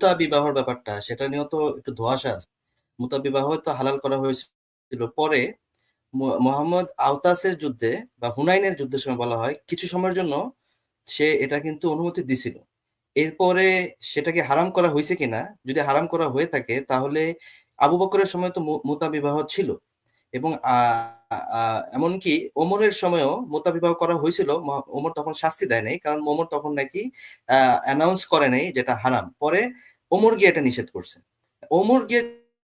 মুতা বিবাহর ব্যাপারটা, সেটা নিয়েও তো একটু ধোঁয়াশা আছে। মুতা বিবাহ তো হালাল করা হয়েছিল পরে মোহাম্মদ আওতাসের যুদ্ধে বা হুনাইনের যুদ্ধের সময় বলা হয়, কিছু সময়ের জন্য সে এটা কিন্তু অনুমতি দিছিল। এরপরে সেটাকে হারাম করা হইছে কিনা? যদি হারাম করা হয়ে থাকে, তাহলে আবু বকরের সময় তো মুতা বিবাহ ছিল এবং এমনকি ওমরের সময়ও মোতা বিবাহ করা হয়েছিল। ওমর তখন শাস্তি দেয় নাই। কারণ ওমর তখন নাকি অ্যানাউন্স করে নাই যে এটা হারাম। পরে ওমর গিয়ে এটা নিষেধ করছে। ওমর গিয়ে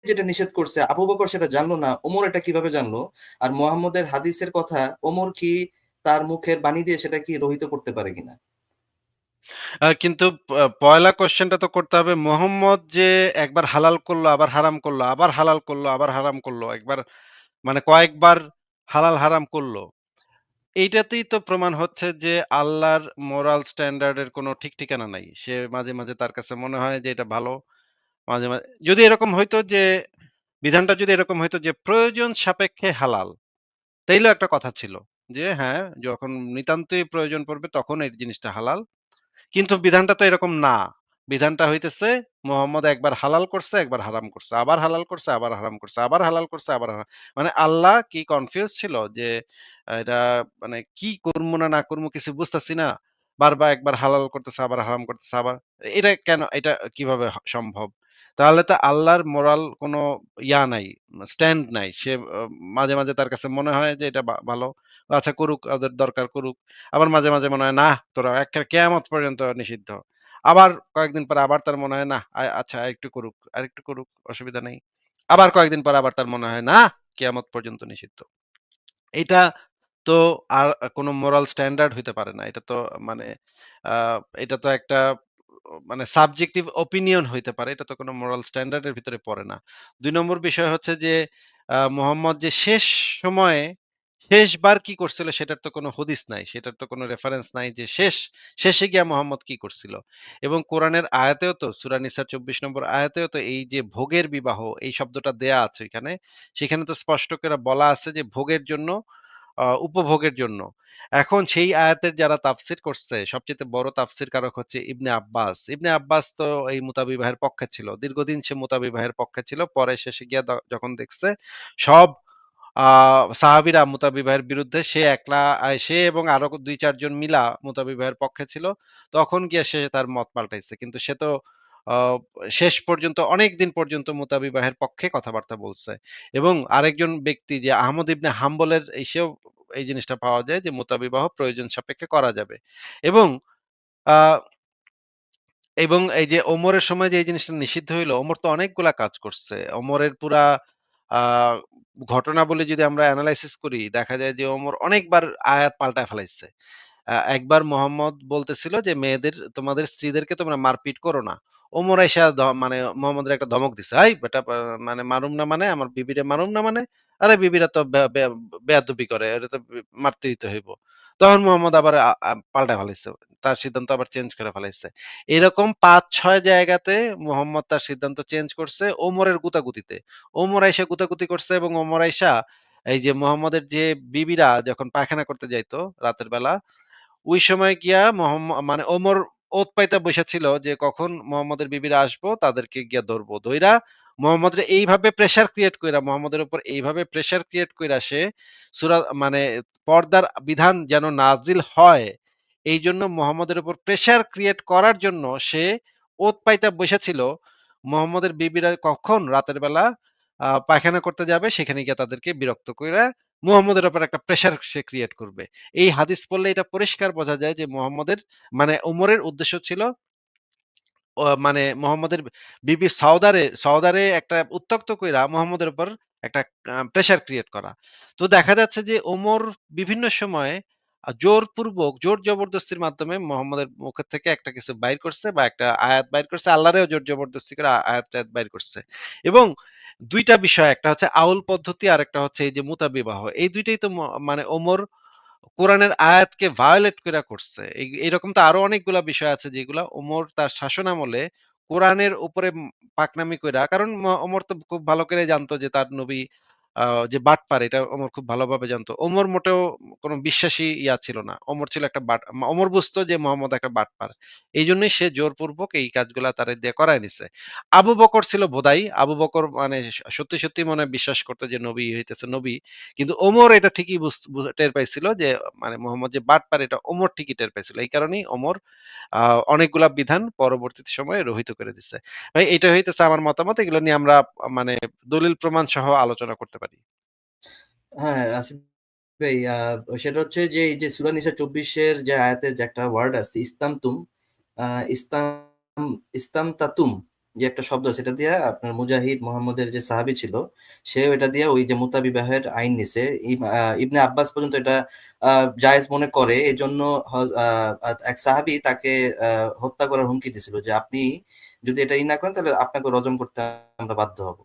যেটা নিষেধ করছে আবু বকর সেটা জানলো না। ওমর এটা কীভাবে জানলো? আর মোহাম্মদের হাদিসের কথা ওমর কি তার মুখের বাণী দিয়ে সেটা কি রহিত করতে পারে কিনা? কিন্তু পয়লা কোয়েশ্চেনটা তো করতে হবে মোহাম্মদ যে একবার হালাল করল, আবার হারাম করল, আবার হালাল করল, আবার হারাম করল। একবার মানে কয়েকবার হালাল হারাম করল। এইটাতেই তো প্রমাণ হচ্ছে যে আল্লাহর মোরাল স্ট্যান্ডার্ড এর কোনো ঠিক ঠিকানা নাই। সে মাঝে, মাঝে তার কাছে মনে হয় যে এটা ভালো। মাঝে, মাঝে যদি এরকম হইতো যে বিধানটা যদি এরকম হইতো যে প্রয়োজন সাপেক্ষে হালাল, তাইলেও একটা কথা ছিল। যে হ্যাঁ, যখন নিতান্তই প্রয়োজন পড়বে তখন এই জিনিসটা হালাল। কিন্তু বিধানটা তো এরকম না। বিধানটা হইতেছে মোহাম্মদ একবার হালাল করছে, একবার হারাম করছে। আবার হালাল করছে, আবার হারাম করছে। আবার হালাল করছে, আবার হারাম। মানে আল্লাহ কি কনফিউজ ছিল যে এটা মানে কি করমু না, না করমু কিছু বুঝতেছি না। বারবার একবার হালাল করতেছে, আবার হারাম করতেছে, আবার এটা কেন এটা কীভাবে সম্ভব? তাহলে তো আল্লাহর মোরাল কোনো ইয়া নাই, স্ট্যান্ড নাই। সে মাঝে, মাঝে তার কাছে মনে হয় যে এটা ভালো। আচ্ছা করুক, ওদের দরকার করুক। আবার মাঝে, মাঝে মনে হয়, নাহ তোরা এক্কেবারে কেয়ামত পর্যন্ত নিষিদ্ধ। আবার কয়েকদিন পরে আবার তার মনে হয়, না আচ্ছা আরেকটু করুক, আরেকটু করুক, অসুবিধা নেই। আবার কয়েকদিন পরে আবার তার মনে হয়, না কেয়ামত পর্যন্ত নিষিদ্ধ। এটা তো আর কোনো মোরাল স্ট্যান্ডার্ড হইতে পারে না। এটা তো মানে এটা তো একটা মানে সাবজেক্টিভ ওপিনিয়ন হইতে পারে। এটা তো কোনো মোরাল স্ট্যান্ডার্ডের ভিতরে পড়ে না। দুই নম্বর বিষয় হচ্ছে যে মোহাম্মদ যে শেষ সময়ে শেষবার কি করছিল সেটার তো কোনো হদিস নাই। সেটার তো কোনো রেফারেন্স নাই যে শেষ, শেষে গিয়া মোহাম্মদ কি করছিল। এবং কোরআনের আয়াতেও তো সুরানিসার চব্বিশ নম্বর আয়াতেও তো এই যে ভোগের বিবাহ, এই শব্দটা দেয়া আছে ওইখানে। সেখানে তো স্পষ্ট করে বলা আছে যে ভোগের জন্য উপভোগের জন্য। এখন সেই আয়াতের যারা তাফসির করছে, সবচেয়ে বড় তাফসির কারক হচ্ছে ইবনে আব্বাস। ইবনে আব্বাস তো এই মুতা বিবাহের পক্ষে ছিল। দীর্ঘদিন সে মুতা বিবাহের পক্ষে ছিল। পরে শেষে গিয়া যখন দেখছে, সব আ সাহাবীরা মুতা বিবাহের বিরুদ্ধে সে একলা সে এবং আরও দুই চারজন মিলা মুতা বিবাহের পক্ষে ছিল। তখন গিয়ে সে তার মত পাল্টাইছে। কিন্তু সে তো, আ, শেষ পর্যন্ত অনেকদিন পর্যন্ত মুতা বিবাহের পক্ষে কথাবার্তা বলছে। এবং আরেকজন ব্যক্তি যে আহমদ ইবনে হাম্বলের, এসেও এই জিনিসটা পাওয়া যায় যে মুতা বিবাহ প্রয়োজন সাপেক্ষে করা যাবে। এবং, আ, এবং এই যে ওমরের সময় যে এই জিনিসটা নিষিদ্ধ হইল, ওমর তো অনেকগুলা কাজ করছে। ওমরের পুরা আ ঘটনাবলী যদি আমরা এনালাইসিস করি, দেখা যায় যে ওমর অনেকবার আয়াত পাল্টায় ফেলাইছে। একবার মোহাম্মদ বলতেছিল যে, "মেয়েদের তোমাদের স্ত্রীদেরকে তোমরা মারপিট করো না।" ওমর আইসা মানে মোহাম্মদের একটা ধমক দিছে। "এই বেটা মানে মারুম না মানে আমার বিবিরে মারুম না মানে? আরে বিবিরা তো বে বেয়াদবি করে। এটা তো বি মারতেই তো হইব।" তখন মোহাম্মদ আবার আ ফেলাইছে। তার সিদ্ধান্ত আবার চেঞ্জ করে ফেলাইছে। এরকম ৫-৬ জায়গাতে মোহাম্মদ তার সিদ্ধান্ত চেঞ্জ করছে ওমরের গুতাগুতিতে। ওমর আইসা গুতাগুতি করছে এবং ওমর আইসা এই যে মোহাম্মদের যে বিবিরা যখন পায়খানা করতে যাইতো রাতের বেলা, ওই সময় গিয়া মোহাম্মদ মানে ওমর ওত পাইতে বইসা ছিল যে কখন মোহাম্মদের বিবিরা আসব তাদেরকে গিয়া ধরবো। ধইরা মোহাম্মদরে এইভাবে প্রেশার ক্রিয়েট কইরা মোহাম্মদের উপর এইভাবে প্রেশার ক্রিয়েট কইরা সে সূরা মানে পর্দার বিধান যেন নাজিল হয়, এইজন্য মোহাম্মদের উপর প্রেশার ক্রিয়েট করার জন্য সে ওত পাইতে বইসা ছিল মোহাম্মদের বিবিরা কখন রাতের বেলা পায়খানা করতে যাবে সেখানে গিয়ে তাদেরকে বিরক্ত কইরা মুহাম্মদের উপর একটা প্রেশার সে ক্রিয়েট করবে। এই হাদিস পড়লে এটা পরিষ্কার বোঝা যায় যে মোহাম্মদের মানে ওমরের উদ্দেশ্য ছিল মানে মুহাম্মদের বিবি সাউদারে সাউদারে একটা উত্ত্যক্ত কইরা মুহাম্মদের উপর একটা প্রেশার ক্রিয়েট করা। তো দেখা যাচ্ছে যে ওমর বিভিন্ন সময়ে জোরপূর্বক, জোর জবরদস্তির মাধ্যমে মোহাম্মদের মুখের থেকে একটা কিছু বাইর করছে বা একটা আয়াত বাইর করছে। আল্লাহরেও জোর জবরদস্তি করে আ আয়াত-টায়াত বাইর করছে। এবং দুইটা বিষয় একটা হচ্ছে আউল পদ্ধতি আর একটা হচ্ছে এই যে মুতা বিবাহ। এই দুইটাই তো মানে ওমর কোরআনের আয়াতকে ভায়োলেট কইরা করছে। এরকম তো আরও অনেকগুলা বিষয় আছে যেগুলা ওমর তার শাসন আমলে কোরআনের উপরে পাকনামি কইরা, কারণ ওমর তো খুব ভালো করে জানতো যে তার নবী যে বাট বাটপার এটা ওমর খুব ভালোভাবে জানতো। ওমর মোটেও কোন বিশ্বাসী ইয়া ছিল না। ওমর ছিল একটা বাট ওমর বুঝতো যে মোহাম্মদ একটা বাটপার। এইজন্যই সে জোরপূর্বক এই কাজগুলা তারে দিয়ে করায় নিছে। আবু বকর ছিল বোধাই আবু বকর মানে সত্যি, সত্যি মনে বিশ্বাস করত যে নবী হইতেছে নবী। কিন্তু ওমর এটা ঠিকই টের পাইছিল যে মানে মোহাম্মদ যে বাট বাটপার এটা ওমর ঠিকই টের পাইছিল। এই কারণেই ওমর অনেকগুলা বিধান পরবর্তীতে সময়ে রহিত করে দিছে। ভাই এটা হইতেছে আমার মতামত। এগুলো নিয়ে আমরা মানে দলিল প্রমাণ সহ আলোচনা করতে পারি। হ্যাঁ, আসিফ ভাই সেটা হচ্ছে যে এই যে ২৪ যে আয়াতের যে একটা ওয়ার্ড আছে ইস্তামতুম আ ইস্তাম ইস্তামতাতুম যে একটা শব্দ সেটা দিয়া আপনার মুজাহিদ মোহাম্মদের যে সাহাবী ছিল এটা দিয়া ওই যে মুতা বিবাহের আইন নিছে। ইবনে আব্বাস পর্যন্ত এটা জায়েজ মনে করে। এজন্য হ আ এক সাহাবী তাকে হত্যা করার হুমকি দিছিল যে আপনি যদি এটা ই না করেন তাহলে আপনাকে রজম করতে আমরা বাধ্য হব।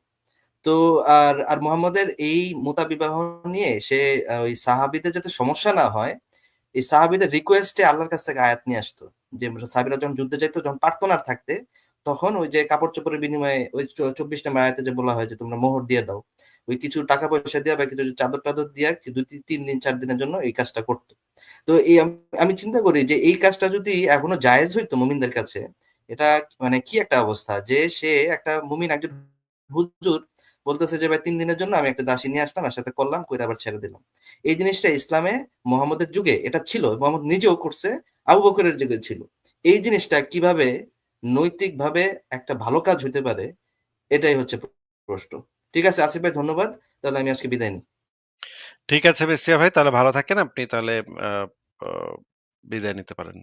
তো আর, আর মোহাম্মদের এই মুতা বিবাহ নিয়ে সে ওই সাহাবীদের যাতে সমস্যা না হয়, এই সাহাবীদের রিকোয়েস্টে আল্লাহর কাছ থেকে আয়াত নিয়ে আসতো। যে সাহাবীরা যখন যুদ্ধে যাইত যখন পারত না থাকতে, তখন ওই যে কাপড়-চোপড়ের বিনিময়ে ওই চ ২৪ নম্বর আয়াতে যে বলা হয় যে তোমরা মোহর দিয়ে দাও। ওই কিছু টাকা-পয়সা দিয়া বা কিছু চাদর-টাদর দিয়া ২ ৩ দিন চার দিনের জন্য এই কাজটা করতো তো এই আমি চিন্তা করি যে এই কাজটা যদি এখনও জায়েজ হইতো মুমিনদের কাছে, এটা মানে কি একটা অবস্থা যে সে একটা মুমিন একজন হুজুর বলতেছে যে ভাই তিন দিনের জন্য আমি একটা দাসী নিয়ে আসলাম, সাথে করলাম, কইরা আবার ছেড়ে দিলাম। এই জিনিসটা ইসলামে মোহাম্মদের যুগে এটা ছিল। মোহাম্মদ নিজেও করছে, আবু বকরের যুগে ছিল। এই জিনিসটা কীভাবে নৈতিকভাবে একটা ভালো কাজ হইতে পারে, এটাই হচ্ছে প্রশ্ন। ঠিক আছে আসিফ ভাই ধন্যবাদ। তাহলে আমি আজকে বিদায় নিই। ঠিক আছে মেসিয়া ভাই তাহলে ভালো থাকেন। আপনি তাহলে বিদায় নিতে পারেন।